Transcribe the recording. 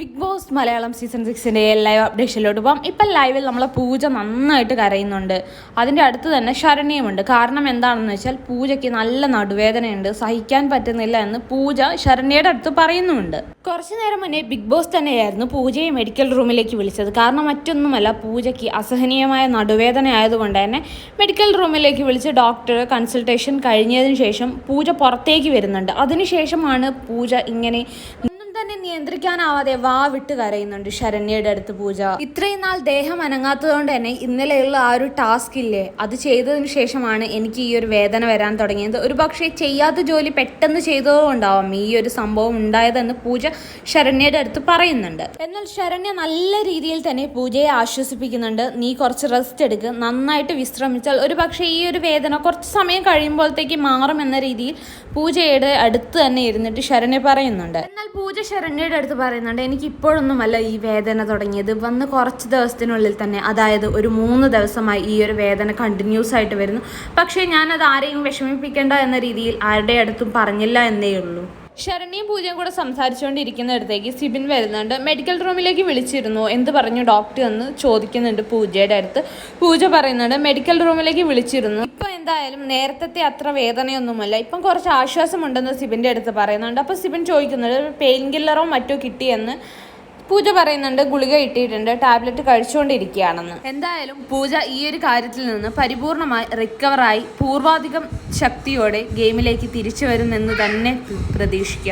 Big boss Malayalam season സിക്സിന്റെ live അപ്ഡേഷനിലോട്ട് പോകാം ഇപ്പം ലൈവിൽ നമ്മളെ പൂജ നന്നായിട്ട് കരയുന്നുണ്ട്. അതിന്റെ അടുത്ത് തന്നെ ശരണ്യമുണ്ട് കാരണം എന്താണെന്ന് വെച്ചാൽ പൂജയ്ക്ക് നല്ല നടുവേദനയുണ്ട്. സഹിക്കാൻ പറ്റുന്നില്ല എന്ന് പൂജ ശരണ്യയുടെ അടുത്ത് പറയുന്നുമുണ്ട്. കുറച്ചു നേരം മുന്നേ ബിഗ് ബോസ് തന്നെയായിരുന്നു പൂജയെ മെഡിക്കൽ റൂമിലേക്ക് വിളിച്ചത്. കാരണം മറ്റൊന്നുമല്ല പൂജയ്ക്ക് അസഹനീയമായ നടുവേദന ആയതുകൊണ്ട് തന്നെ മെഡിക്കൽ റൂമിലേക്ക് വിളിച്ച് ഡോക്ടർ കൺസൾട്ടേഷൻ കഴിഞ്ഞതിന് ശേഷം പൂജ പുറത്തേക്ക് വരുന്നുണ്ട്. അതിനുശേഷമാണ് പൂജ ഇങ്ങനെ നിയന്ത്രിക്കാനാവാതെ വാ വിട്ട് കരയുന്നുണ്ട് ശരണ്യയുടെ അടുത്ത് പൂജ. ഇത്രയും നാൾ ദേഹം അനങ്ങാത്തതുകൊണ്ട് തന്നെ ഇന്നലെയുള്ള ആ ഒരു ടാസ്ക് ഇല്ലേ അത് ചെയ്തതിന് ശേഷമാണ് എനിക്ക് ഈ ഒരു വേദന വരാൻ തുടങ്ങിയത്. ഒരു പക്ഷേ ചെയ്യാത്ത ജോലി പെട്ടെന്ന് ചെയ്തതുകൊണ്ടാവാം ഈ ഒരു സംഭവം ഉണ്ടായതെന്ന് പൂജ ശരണ്യയുടെ അടുത്ത് പറയുന്നുണ്ട്. എന്നാൽ ശരണ്യ നല്ല രീതിയിൽ തന്നെ പൂജയെ ആശ്വസിപ്പിക്കുന്നുണ്ട്. നീ കുറച്ച് റെസ്റ്റ് എടുക്ക് നന്നായിട്ട് വിശ്രമിച്ചാൽ ഒരു പക്ഷേ ഈ ഒരു വേദന കുറച്ച് സമയം കഴിയുമ്പോഴത്തേക്ക് മാറും എന്ന രീതിയിൽ പൂജയുടെ അടുത്ത് തന്നെ ഇരുന്നിട്ട് ശരണ്യ പറയുന്നുണ്ട്. എന്നാൽ പൂജ ശരണ്യയുടെ അടുത്ത് പറയുന്നുണ്ട് എനിക്ക് ഇപ്പോഴൊന്നുമല്ല ഈ വേദന തുടങ്ങിയത്. വന്ന് കുറച്ച് ദിവസത്തിനുള്ളിൽ തന്നെ അതായത് ഒരു മൂന്ന് ദിവസമായി ഈ ഒരു വേദന കണ്ടിന്യൂസ് ആയിട്ട് വരുന്നു. പക്ഷേ ഞാനത് ആരെയും വിഷമിപ്പിക്കേണ്ട എന്ന രീതിയിൽ ആരുടെ അടുത്തും പറഞ്ഞില്ല എന്നേ ഉള്ളൂ. ശരണ്യയും പൂജയും കൂടെ സംസാരിച്ചുകൊണ്ടിരിക്കുന്നിടത്തേക്ക് സിബിൻ വരുന്നുണ്ട്. മെഡിക്കൽ റൂമിലേക്ക് വിളിച്ചിരുന്നു. എന്ത് പറഞ്ഞു ഡോക്ടർ എന്ന് ചോദിക്കുന്നുണ്ട് പൂജയുടെ അടുത്ത്. പൂജ പറയുന്നുണ്ട് മെഡിക്കൽ റൂമിലേക്ക് വിളിച്ചിരുന്നു. ഇപ്പൊ എന്തായാലും നേരത്തെ അത്ര വേദനയൊന്നുമല്ല. ഇപ്പം കുറച്ച് ആശ്വാസമുണ്ടെന്ന് സിബിന്റെ അടുത്ത് പറയുന്നുണ്ട്. അപ്പോൾ സിബിൻ ചോദിക്കുന്നുണ്ട് പെയിൻ കില്ലറോ മറ്റോ കിട്ടിയെന്ന്? പൂജ പറയുന്നുണ്ട് ഗുളിക ഇട്ടിട്ടുണ്ട് ടാബ്ലറ്റ് കഴിച്ചുകൊണ്ടിരിക്കുകയാണെന്ന് എന്തായാലും പൂജ ഈ ഒരു കാര്യത്തിൽ നിന്ന് പരിപൂർണമായി റിക്കവറായി പൂർവാധികം ശക്തിയോടെ ഗെയിമിലേക്ക് തിരിച്ചു വരുമെന്ന് തന്നെ പ്രതീക്ഷിക്കാം.